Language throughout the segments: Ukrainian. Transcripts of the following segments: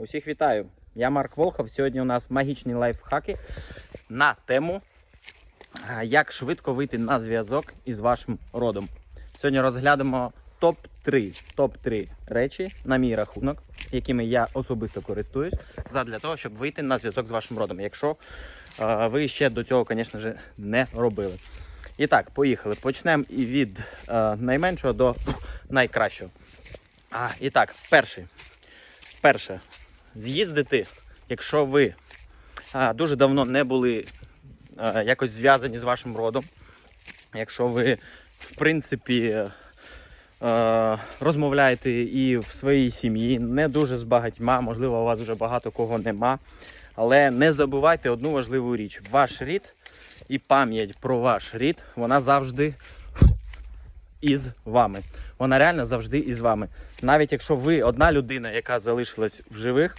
Усіх вітаю! Я Марк Волхов. Сьогодні у нас магічні лайфхаки на тему, як швидко вийти на зв'язок із вашим родом. Сьогодні розглянемо топ-3 топ-3 речі на мій рахунок, якими я особисто користуюсь, задля того, щоб вийти на зв'язок з вашим родом. Якщо ви ще до цього, звісно ж, не робили. І так, поїхали. Почнемо і від е, найменшого до найкращого. А, і так, перший. Перше, з'їздити, якщо ви а, дуже давно не були а, якось зв'язані з вашим родом, якщо ви, в принципі, е, розмовляєте і в своїй сім'ї, не дуже з багатьма, можливо, у вас вже багато кого нема. Але не забувайте одну важливу річ: ваш рід і пам'ять про ваш рід, вона завжди із вами. Вона реально завжди із вами. Навіть якщо ви одна людина, яка залишилась в живих,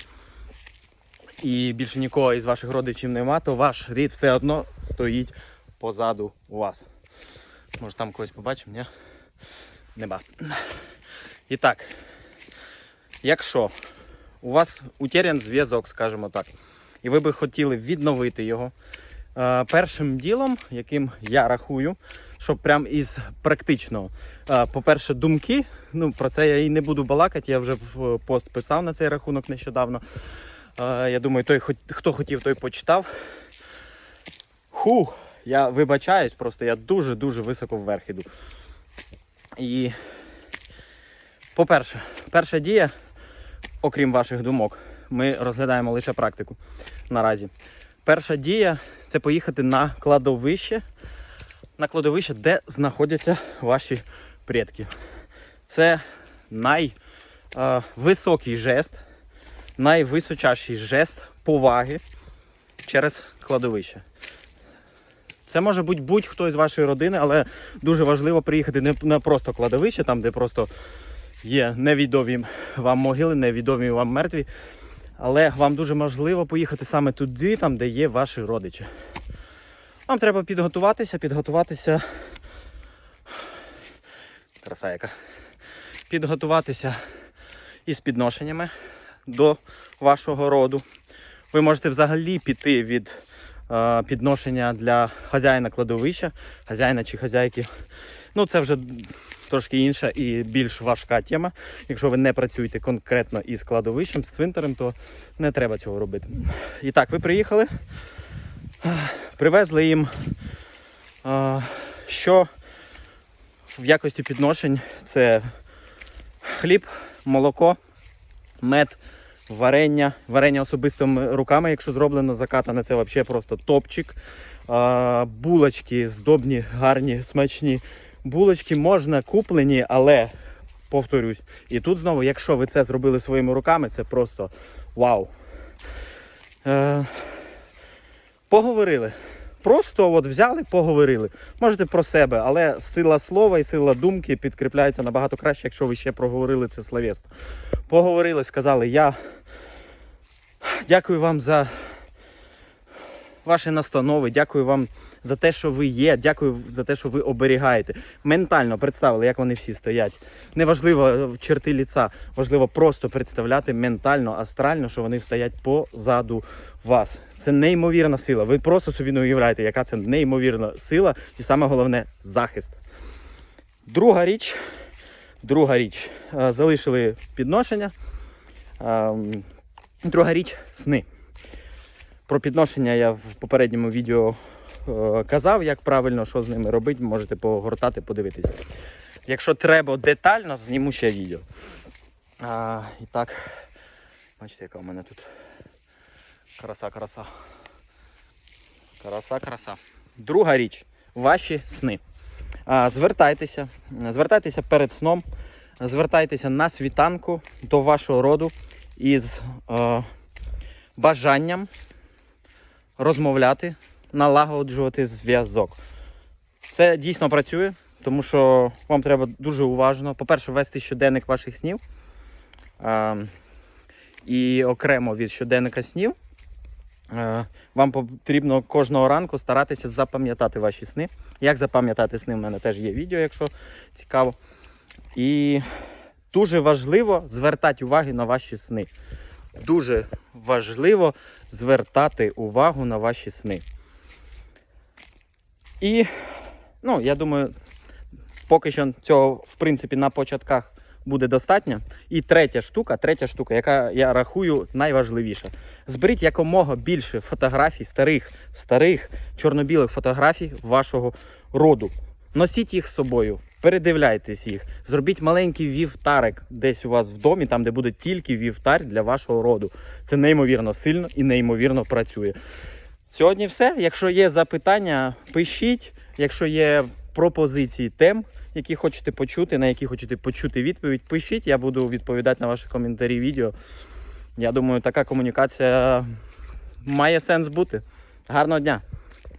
і більше нікого із ваших родичів нема, то ваш рід все одно стоїть позаду вас. Може там когось побачимо, ні? Нема. І так, якщо у вас утерян зв'язок, скажімо так, і ви би хотіли відновити його, першим ділом, яким я рахую, щоб прям із практичного. Е, По-перше, думки. Ну, про це я і не буду балакати. Я вже в пост писав на цей рахунок нещодавно. Е, Я думаю, той, хто хотів, той почитав. Ху, я вибачаюсь, просто я дуже-дуже високо вверх іду. І, по-перше, перша дія, окрім ваших думок, ми розглядаємо лише практику наразі. Перша дія це поїхати на кладовище на кладовище, де знаходяться ваші предки. Це найвисокий жест, найвисочайший жест поваги через кладовище. Це може бути будь-хто із вашої родини, але дуже важливо приїхати не на просто кладовище, там, де просто є невідомі вам могили, невідомі вам мертві. Але вам дуже важливо поїхати саме туди, там, де є ваші родичі. Вам треба підготуватися, підготуватися. Краса яка. Підготуватися із підношеннями до вашого роду. Ви можете взагалі піти від е, підношення для хазяїна кладовища, хазяїна чи хазяйки. Ну, це вже трошки інша і більш важка тема. Якщо ви не працюєте конкретно із кладовищем, з цвинтарем, то не треба цього робити. І так, ви приїхали. Привезли їм що в якості підношень це хліб, молоко, мед, варення. Варення особистими руками, якщо зроблено закатане, це взагалі просто топчик. Булочки здобні, гарні, смачні. Булочки можна куплені, але повторюсь, і тут знову, якщо ви це зробили своїми руками, це просто вау. Е, поговорили. Просто от взяли, поговорили. Можете про себе, але сила слова і сила думки підкріпляється набагато краще, якщо ви ще проговорили це словесно. Поговорили, сказали, я дякую вам за ваші настанови, дякую вам за те, що ви є, дякую за те, що ви оберігаєте. Ментально представили, як вони всі стоять. Неважливо е, черти ліца, важливо просто представляти ментально, астрально, що вони стоять позаду вас. Це неймовірна сила. Ви просто собі не уявляєте, яка це неймовірна сила, і саме головне захист. Друга річ, друга річ, е, залишили підношення. Ем, Друга річ сни. Про підношення я в попередньому відео казав, як правильно, що з ними робити, можете погортати, подивитися. Якщо треба детально, зніму ще відео. А, і так, бачите, яка у мене тут краса, краса. Краса, краса. Друга річ ваші сни. А, звертайтеся, звертайтеся перед сном, звертайтеся на світанку до вашого роду із е, бажанням розмовляти, налагоджувати зв'язок. Це дійсно працює, тому що вам треба дуже уважно, по-перше, вести щоденник ваших снів. І окремо від щоденника снів. Вам потрібно кожного ранку старатися запам'ятати ваші сни. Як запам'ятати сни, в мене теж є відео, якщо цікаво. І дуже важливо звертати увагу на ваші сни. дуже важливо звертати увагу на ваші сни. І, ну, я думаю, поки що цього, в принципі, на початках буде достатньо. І третя штука, третя штука, яка я рахую найважливіша. Зберіть якомога більше фотографій, старих, старих чорно-білих фотографій вашого роду. Носіть їх з собою, передивляйтесь їх, зробіть маленький вівтарик десь у вас в домі, там, де буде тільки вівтар для вашого роду. Це неймовірно сильно і неймовірно працює. Сьогодні все. Якщо є запитання, пишіть. Якщо є пропозиції тем, які хочете почути, на які хочете почути відповідь, пишіть. Я буду відповідати на ваші коментарі відео. Я думаю, така комунікація має сенс бути. Гарного дня!